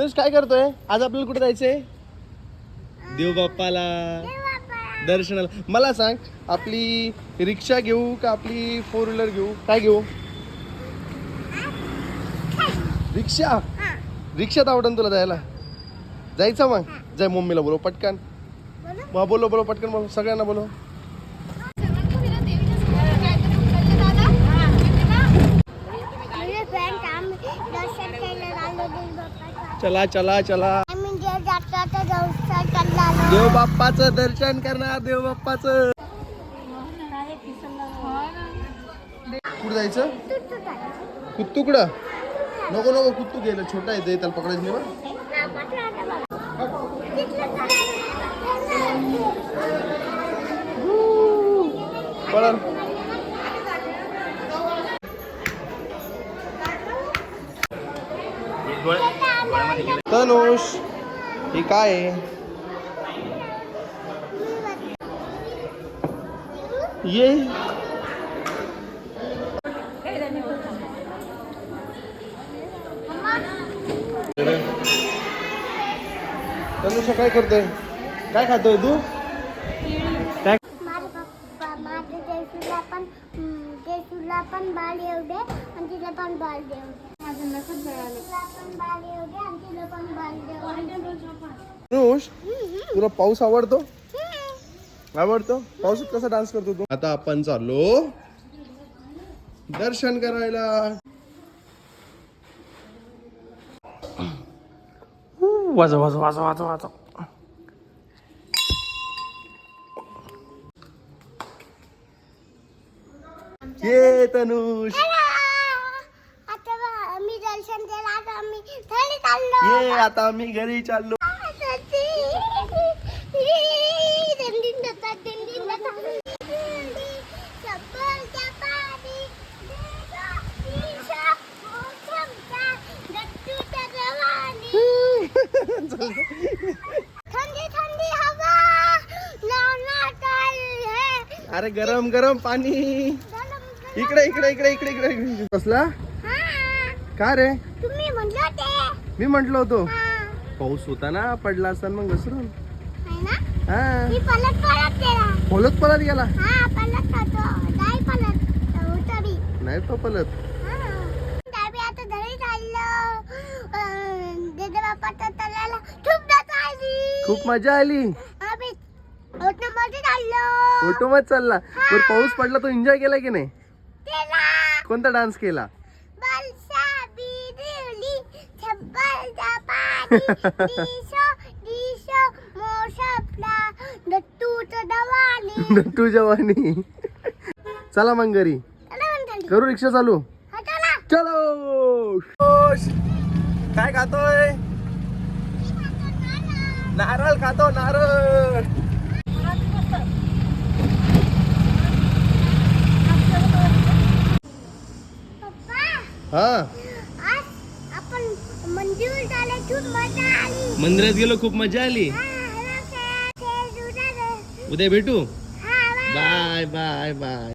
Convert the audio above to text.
तनुष काय करतोय? आज आपल्याला कुठे जायचंय? देव बाप्पाला दर्शनाला. मला सांग आपली रिक्षा घेऊ का आपली फोर व्हीलर घेऊ? काय घेऊ? रिक्षा? रिक्षात आवडन तुला जायला? जायचं मग? जाय मम्मीला बोलव पटकन. मग बोलो बोलो पटकन बोलो सगळ्यांना बोलो मेरे फ्रेंड आम्ही दर्शन केलं आलो देव बाप्पाचं. चला चला चला. देव बाप्पाचं दर्शन करणार देव बाप्पाचं कुठं जायचं तू तू चाल. कुत्तू कुठं नको नको कुत्तू गेलं छोटा आहे ते त्याला पकडायचं नाही बरं. हा, पाठवा आता मला. तिथलं चाल. पळल तनुष हे काय ये. तनुष काय करतोय? काय खातोय तू? काय? पण बाल येऊ दे आणि तिला पण बाल देऊ दे. माझं नखच तिला पण बाल येऊ दे आणि तिला पण बाल देऊ दे. तनुष हम्म, तुला पाऊस आवडतो. आवडतो? पावसात कसा डान्स करतो तू? आता आपण चाललो दर्शन करायला. वाजव वाजव वाजव वाजव वाजव. ये तनुष. आता मी दर्शन केलं आता आम्ही घरी चाललो. ये आता आम्ही घरी चाललो. अरे गरम गरम पाणी. इकडे इकडे इकडे इकडे इकडे. कसला? का रे? तुम्ही मी म्हंटल होतो. पाऊस होता ना पडला असताना मग घसरून. परत पलत पलत गेला. नाही तो पलत. आता घरी खूप मजा आली खूप मजा आली आम्ही मध्ये चाललो फोटो मध्ये चालला. पण पाऊस पडला तो एन्जॉय केला की नाही? कोणता डान्स केला? तू जवानी. चला मग घरी. करू रिक्षा चालू. चला. काय खातोय? नारळ खातो नारळ. हा. मंदिरात गेलो खूप मजा आली. उद्या- भेटू? हा. Bye bye bye.